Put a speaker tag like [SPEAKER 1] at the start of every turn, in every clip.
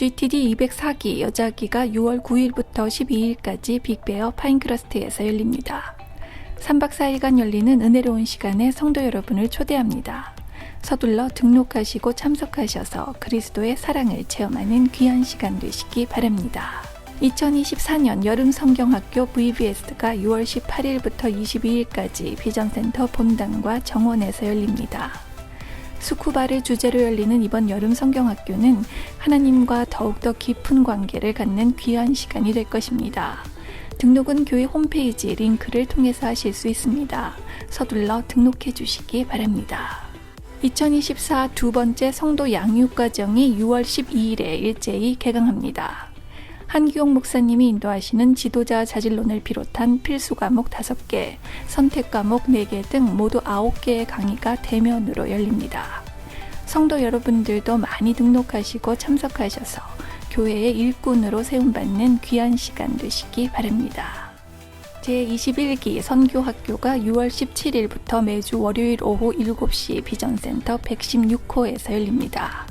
[SPEAKER 1] GTD 204기 여자기가 6월 9일부터 12일까지 빅베어 파인크러스트에서 열립니다. 3박 4일간 열리는 은혜로운 시간에 성도 여러분을 초대합니다. 서둘러 등록하시고 참석하셔서 그리스도의 사랑을 체험하는 귀한 시간 되시기 바랍니다. 2024년 여름 성경학교 VBS가 6월 18일부터 22일까지 비전센터 본당과 정원에서 열립니다. 수쿠바를 주제로 열리는 이번 여름 성경학교는 하나님과 더욱더 깊은 관계를 갖는 귀한 시간이 될 것입니다. 등록은 교회 홈페이지 링크를 통해서 하실 수 있습니다. 서둘러 등록해 주시기 바랍니다. 2024 두 번째 성도 양육 과정이 6월 12일에 일제히 개강합니다. 한기용 목사님이 인도하시는 지도자 자질론을 비롯한 필수 과목 5개, 선택 과목 4개 등 모두 9개의 강의가 대면으로 열립니다. 성도 여러분들도 많이 등록하시고 참석하셔서 교회의 일꾼으로 세움받는 귀한 시간 되시기 바랍니다. 제21기 선교학교가 6월 17일부터 매주 월요일 오후 7시 비전센터 116호에서 열립니다.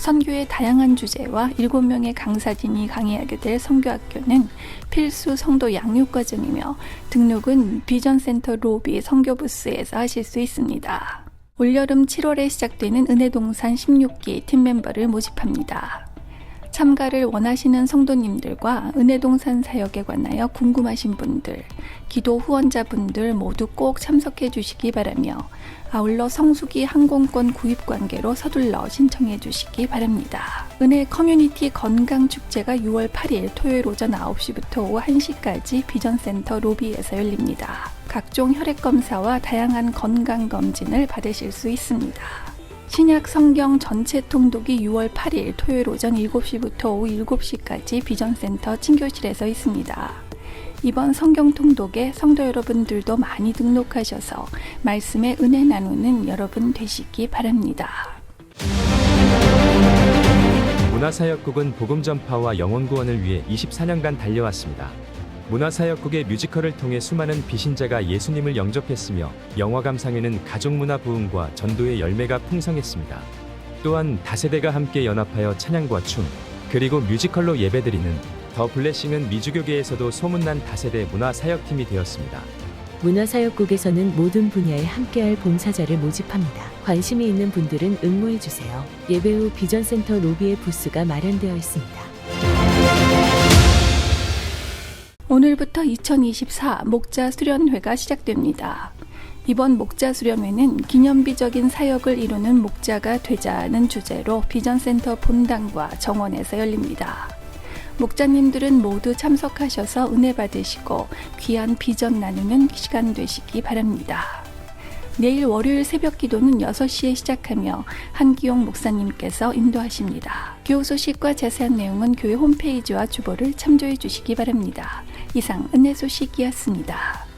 [SPEAKER 1] 선교의 다양한 주제와 7명의 강사진이 강의하게 될 선교학교는 필수 성도 양육 과정이며 등록은 비전센터 로비 선교부스에서 하실 수 있습니다. 올여름 7월에 시작되는 은혜동산 16기 팀 멤버를 모집합니다. 참가를 원하시는 성도님들과 은혜동산 사역에 관하여 궁금하신 분들, 기도 후원자분들 모두 꼭 참석해 주시기 바라며 아울러 성수기 항공권 구입 관계로 서둘러 신청해 주시기 바랍니다. 은혜 커뮤니티 건강 축제가 6월 8일 토요일 오전 9시부터 오후 1시까지 비전센터 로비에서 열립니다. 각종 혈액 검사와 다양한 건강 검진을 받으실 수 있습니다. 신약 성경 전체 통독이 6월 8일 토요일 오전 7시부터 오후 7시까지 비전센터 친교실에서 있습니다. 이번 성경 통독에 성도 여러분들도 많이 등록하셔서 말씀의 은혜 나누는 여러분 되시기 바랍니다.
[SPEAKER 2] 문화사역국은 복음 전파와 영혼 구원을 위해 24년간 달려왔습니다. 문화사역국의 뮤지컬을 통해 수많은 비신자가 예수님을 영접했으며 영화 감상에는 가족 문화 부흥과 전도의 열매가 풍성했습니다. 또한 다세대가 함께 연합하여 찬양과 춤 그리고 뮤지컬로 예배드리는 더 블레싱은 미주교계에서도 소문난 다세대 문화사역팀이 되었습니다.
[SPEAKER 3] 문화사역국에서는 모든 분야에 함께할 봉사자를 모집합니다. 관심이 있는 분들은 응모해 주세요. 예배 후 비전센터 로비에 부스가 마련되어 있습니다.
[SPEAKER 1] 오늘부터 2024 목자 수련회가 시작됩니다. 이번 목자 수련회는 기념비적인 사역을 이루는 목자가 되자는 주제로 비전센터 본당과 정원에서 열립니다. 목자님들은 모두 참석하셔서 은혜 받으시고 귀한 비전 나누는 시간 되시기 바랍니다. 내일 월요일 새벽 기도는 6시에 시작하며 한기용 목사님께서 인도하십니다. 교우 소식과 자세한 내용은 교회 홈페이지와 주보를 참조해 주시기 바랍니다. 이상 은혜 소식이었습니다.